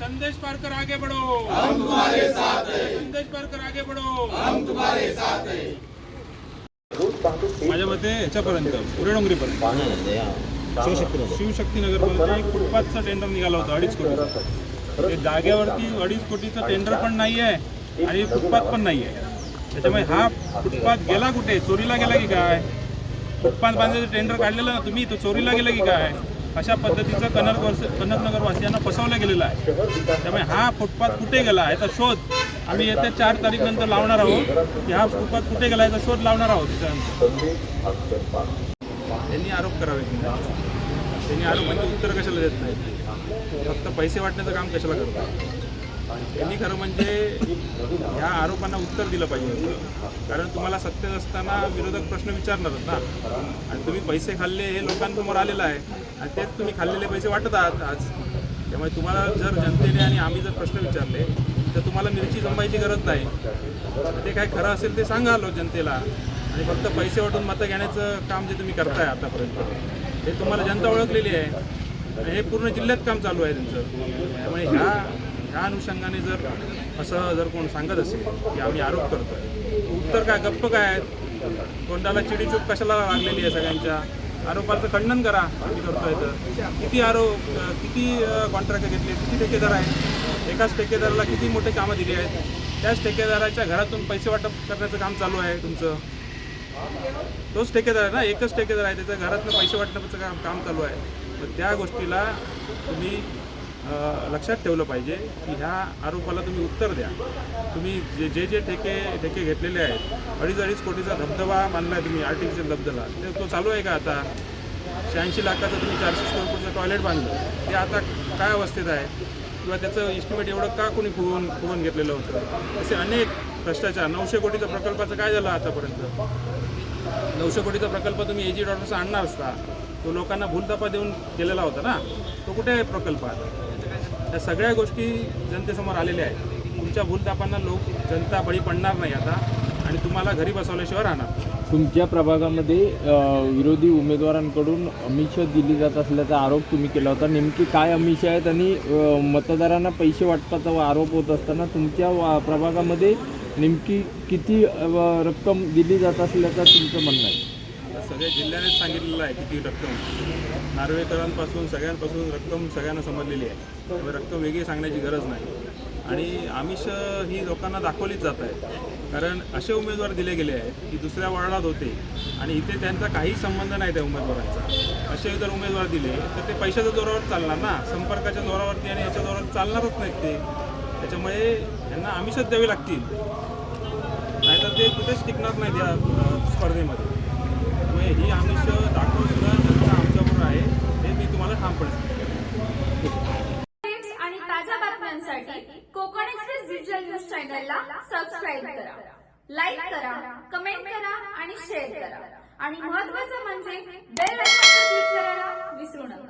संदेश पारकर आगे बढ़ो। हम तुम्हारे साथ हैं। संदेश पारकर आगे बढ़ो। हम तुम्हारे साथ हैं। माझ्या मते याच्यापर्यंत उरेडोंगरीपर्यंत शिवशक्तीनगर शिवशक्तीनगरपर्यंत एक फुटपाथचा टेंडर निघाला होता अडीच कोटी ते जागेवरती अडीच कोटीचं टेंडर पण नाही आहे आणि फुटपाथ पण नाही आहे त्याच्यामुळे हा फुटपाथ गेला कुठे? चोरीला गेला की काय? फुटपाथ बांधायचं टेंडर काढलेलं ना तुम्ही तो चोरीला गेला की काय? अशा पद्धतीचं कनक कनकनगर वासियांना फसवलं गेलेलं आहे. त्यामुळे हा फुटपाथ कुठे गेला याचा शोध आम्ही येत्या चार तारीख नंतर लावणार आहोत. की हा फुटपाथ कुठे गेला याचा शोध लावणार आहोत त्यांनी आरोप करावे. त्यांनी आरोप म्हणजे उत्तर कशाला देत नाही फक्त पैसे वाटण्याचं काम कशाला करतात? त्यांनी खरं म्हणजे ह्या आरोपांना उत्तर दिलं पाहिजे. कारण तुम्हाला सत्तेत असताना विरोधक प्रश्न विचारणारच ना. आणि तुम्ही पैसे खाल्ले हे लोकांसमोर आलेलं आहे. आणि तेच तुम्ही खाल्लेले पैसे वाटत आहात आज. त्यामुळे तुम्हाला जर जनतेने आणि आम्ही जर प्रश्न विचारले तर तुम्हाला मिरची जमवायची गरज नाही. ते काय खरं असेल ते सांगा लो जनतेला. आणि फक्त पैसे वाटून मतं घेण्याचं काम जे तुम्ही करताय आतापर्यंत हे तुम्हाला जनता ओळखलेली आहे. हे पूर्ण जिल्ह्यात काम चालू आहे त्यांचं. त्यामुळे ह्या ह्या अनुषंगाने जर असं जर कोण सांगत असेल की आम्ही आरोप करतो उत्तर काय? गप्प काय आहेत? कोणाला चिडीचूप कशाला लागलेली आहे सगळ्यांच्या? आरोपाचं खंडन करा आम्ही करतोय तर. किती आरोप किती कॉन्ट्रॅक्ट घेतले? किती ठेकेदार आहेत? एकाच ठेकेदाराला किती मोठे कामं दिली आहेत? त्याच ठेकेदाराच्या घरातून पैसे वाटप करण्याचं काम चालू आहे तुमचं. तोच ठेकेदार आहे ना? एकच ठेकेदार आहे. त्याच्या घरातनं पैसे वाटण्याचं काम काम चालू आहे. तर त्या गोष्टीला तुम्ही लक्षात ठेवलं पाहिजे की ह्या आरोपाला तुम्ही उत्तर द्या. तुम्ही जे जे जे ठेके ठेके घेतलेले आहेत अडीच अडीच कोटीचा धबधबा मानला आहे तुम्ही आर्टिफिशियल धबधबा. ते तो चालू आहे का आता? शहाऐंशी लाखाचं तुम्ही चारशे स्क्वेअर फूटचं टॉयलेट बांधलं. ते आता काय अवस्थेत आहे? किंवा त्याचं इस्टिमेट एवढं का कोणी फुगवून फुगवून घेतलेलं होतं? असे अनेक भ्रष्टाचार. नऊशे कोटीचा प्रकल्पाचं काय झालं आतापर्यंत? नऊशे कोटीचा प्रकल्प तुम्ही एजी डॉक्टरचा आणणार असता तो लोकांना भूलतापा देऊन केलेला होता ना? तो कुठे आहे प्रकल्प त्या सगळ्या गोष्टी जनतेसमोर आलेल्या आहेत. तुमच्या भूलतापांना लोक जनता बळी पडणार नाही आता आणि तुम्हाला घरी बसवल्याशिवाय राहणार तुमच्या प्रभागामध्ये विरोधी उमेदवारांकडून अमिषा दिली जात असल्याचा आरोप तुम्ही केला होता. नेमकी काय अमिषा आहेत आणि मतदारांना पैसे वाटपाचा आरोप होत असताना तुमच्या वा- प्रभागामध्ये नेमकी किती अ, रक्कम दिली जात असल्याचं तुमचं म्हणणं आहे? आता सगळ्या जिल्ह्यानेच सांगितलेलं आहे किती रक्कम. नार्वेकरांपासून सगळ्यांपासून रक्कम सगळ्यांना समजलेली आहे. त्यामुळे रक्कम वेगळी सांगण्याची गरज नाही. आणि आमिष ही लोकांना दाखवलीच जात आहे. कारण असे उमेदवार दिले गेले आहेत की दुसऱ्या वॉर्डात होते आणि इथे त्यांचा काही संबंध नाही त्या उमेदवारांचा. असे जर उमेदवार दिले तर ते पैशाच्या जोरावर चालणार ना? संपर्काच्या जोरावरती आणि याच्या जोरावर चालणारच नाहीत ते. त्याच्यामुळे यांना आमिषच द्यावी लागतील. नाहीतर ते कुठेच टिकणार नाही त्या स्पर्धेमध्ये. त्यामुळे ही आमिष दाखवून सुद्धा जनता आमच्याबरोबर आहे. हे मी तुम्हाला ठामपणे सांगतो आणि ताज्या बातम्यांसाठी कोकण एक्सप्रेस डिजिटल न्यूज चॅनलला सबस्क्राईब करा. लाईक करा कमेंट करा आणि शेअर करा. आणि महत्वाचं म्हणजे बेल आयकॉनवर क्लिक करायला विसरू नका.